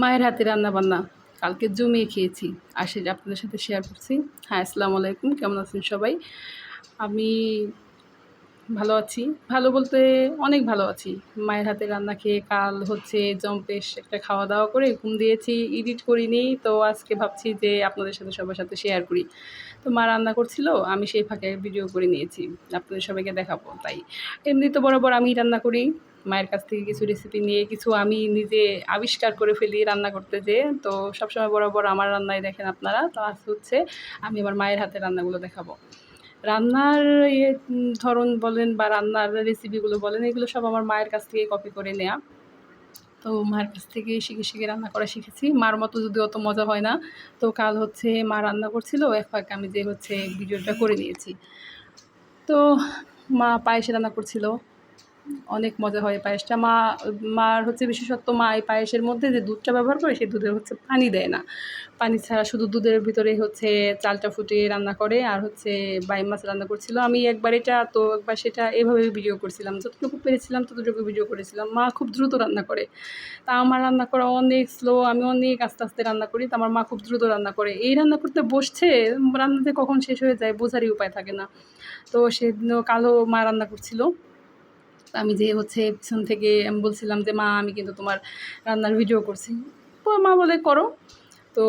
মায়ের হাতে রান্না বান্না কালকে জমিয়ে খেয়েছি। আর সেটা আপনাদের সাথে শেয়ার করছি। হ্যাঁ আসসালামু আলাইকুম। কেমন আছেন সবাই? আমি ভালো আছি। ভালো বলতে অনেক ভালো আছি। মায়ের হাতে রান্না খেয়ে কাল হচ্ছে জম্পেশ একটা খাওয়া দাওয়া করে ঘুম দিয়েছি এডিট করিনি। তো আজকে ভাবছি যে আপনাদের সাথে সবার সাথে শেয়ার করি। তো মা রান্না করছিল, আমি সেই ফাঁকে ভিডিও করে নিয়েছি। আপনাদের সবাইকে দেখাবো, তাই। এমনি তো বরাবর আমি রান্না করি। মায়ের কাছ থেকে কিছু রেসিপি নিয়ে কিছু আমি নিজে আবিষ্কার করে ফেলি রান্না করতে যে। তো সবসময় বরাবর আমার রান্নায় দেখেন আপনারা। তো আজ হচ্ছে আমি আমার মায়ের হাতে রান্নাগুলো দেখাবো। রান্নার ইয়ে ধরন বলেন বা রান্নার রেসিপিগুলো বলেন, এগুলো সব আমার মায়ের কাছ থেকে কপি করে নেয়া। তো মায়ের কাছ থেকে শিখে শিখে রান্না করা শিখেছি। মার মতো যদি অত মজা হয় না, তো কাল হচ্ছে মা রান্না করছিল এক ফাঁকে আমি যে হচ্ছে ভিডিওটা করে নিয়েছি। তো মা পায়েসে রান্না করছিল। অনেক মজা হয় পায়েসটা। মা, মার হচ্ছে বিশেষত্ব মা এই পায়েসের মধ্যে যে দুধটা ব্যবহার করে সেই দুধে হচ্ছে পানি দেয় না। পানি ছাড়া শুধু দুধের ভিতরে হচ্ছে চালটা ফুটিয়ে রান্না করে আর হচ্ছে বাইম মাছ রান্না করছিল। আমি একবার এটা তো একবার সেটা এভাবে ভিডিও করছিলাম। যতটুকু পেরেছিলাম ততটুকু ভিডিও করেছিলাম। মা খুব দ্রুত রান্না করে। তা আমার রান্না করা অনেক স্লো আমি অনেক আস্তে আস্তে রান্না করি। তো আমার মা খুব দ্রুত রান্না করে। এই রান্না করতে বসছে, রান্নাতে কখন শেষ হয়ে যায় বোঝারই উপায় থাকে না। তো সেদিনও কালো মা রান্না করছিল। আমি যে হচ্ছে পিছন থেকে আমি বলছিলাম যে, মা, আমি কিন্তু তোমার রান্নার ভিডিও করছি। তো মা বলে, করো। তো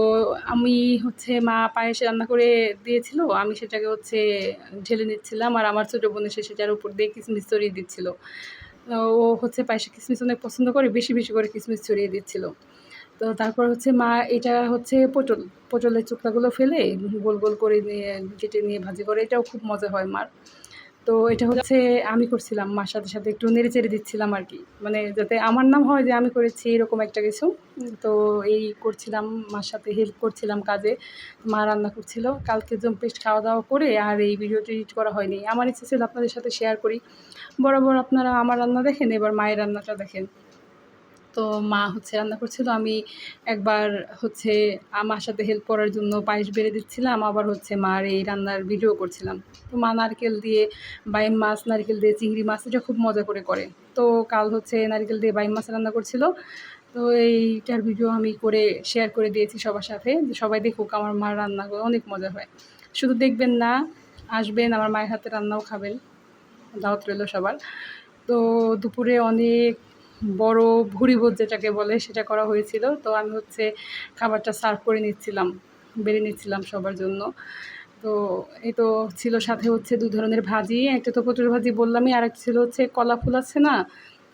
আমি হচ্ছে মা পায়েসে রান্না করে দিয়েছিল, আমি সেটাকে হচ্ছে ঢেলে নিচ্ছিলাম আর আমার ছোটো বোন এসে সেটার উপর দিয়ে কিসমিস ছড়িয়ে দিচ্ছিল। ও হচ্ছে পায়েসে কিসমিস অনেক পছন্দ করে, বেশি বেশি করে কিসমিস ছড়িয়ে দিচ্ছিল। তো তারপর হচ্ছে মা, এটা হচ্ছে পটল, পটলের চুকলাগুলো ফেলে গোল গোল করে নিয়ে, কেটে নিয়ে ভাজি করে, এটাও খুব মজা হয় মার। তো এটা হচ্ছে আমি করছিলাম, মার সাথে সাথে একটু নেড়ে চেড়ে দিচ্ছিলাম আর কি। মানে যাতে আমার নাম হয় যে আমি করেছি এরকম একটা কিছু। তো এই করছিলাম, মার সাথে হেল্প করছিলাম কাজে। মা রান্না করছিল, কালকে জম পেস্ট খাওয়া দাওয়া করে আর এই ভিডিওটি এডিট করা হয়নি। আমার ইচ্ছে ছিল আপনাদের সাথে শেয়ার করি। বরাবর আপনারা আমার রান্না দেখেন, এবার মায়ের রান্নাটা দেখেন। তো মা হচ্ছে রান্না করছিল, আমি একবার হচ্ছে আমার সাথে হেল্প করার জন্য পায়েস বেড়ে দিচ্ছিলাম, আবার হচ্ছে মার এই রান্নার ভিডিও করছিলাম। তো মা নারকেল দিয়ে বাইম মাছ নারকেল দিয়ে, চিংড়ি মাছ, এটা খুব মজা করে করে। তো কাল হচ্ছে নারকেল দিয়ে বাইম মাছ রান্না করছিল। তো এইটার ভিডিও আমি করে শেয়ার করে দিয়েছি সবার সাথে সবাই দেখুক আমার মার রান্না অনেক মজা হয়। শুধু দেখবেন না, আসবেন, আমার মায়ের হাতে রান্নাও খাবেন। দাওয়াত রইল সবার। তো দুপুরে অনেক বড় ভুরিভোজ যেটাকে বলে সেটা করা হয়েছিল। তো আমি হচ্ছে খাবারটা সার্ভ করে নিচ্ছিলাম, বেড়ে নিচ্ছিলাম সবার জন্য। তো এই তো ছিল সাথে হচ্ছে দু ধরনের ভাজি, একটা তো পটল ভাজি বললামই, আর একটা ছিল হচ্ছে কলা ফুল আছে না,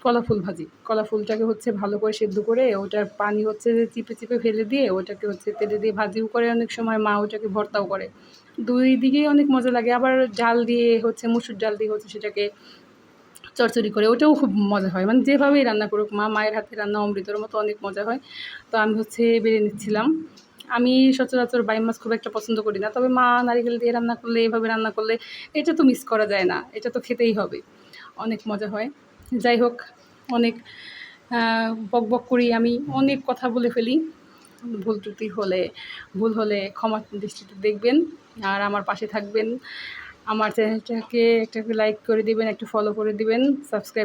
কলা ফুল ভাজি। কলা ফুলটাকে হচ্ছে ভালো করে সেদ্ধ করে ওটার পানি হচ্ছে চিপে চিপে ফেলে দিয়ে ওটাকে হচ্ছে তেলে দিয়ে ভাজিও করে অনেক সময় মা ওটাকে ভর্তাও করে। দুই দিকেই অনেক মজা লাগে। আবার ডাল দিয়ে হচ্ছে মুসুর ডাল দিয়ে হচ্ছে সেটাকে চচ্চড়ি করে, ওটাও খুব মজা হয়। মানে যেভাবেই রান্না করুক, মা মায়ের হাতে রান্না অমৃতর মতো অনেক মজা হয়। তো আমি হচ্ছে বেড়ে নিচ্ছিলাম। আমি সচরাচর বাইম মাছ খুব একটা পছন্দ করি না, তবে মা নারিকেল দিয়ে রান্না করলে, এভাবে রান্না করলে এটা তো মিস করা যায় না, এটা তো খেতেই হবে। অনেক মজা হয়। যাই হোক, অনেক বক বক করি আমি, অনেক কথা বলে ফেলি। ভুল ত্রুটি হলে, ভুল হলে ক্ষমা দৃষ্টিতে দেখবেন, আর আমার পাশে থাকবেন। আমার চ্যানেলটাকে একটা লাইক করে দিবেন একটু ফলো করে দিবেন সাবস্ক্রাইব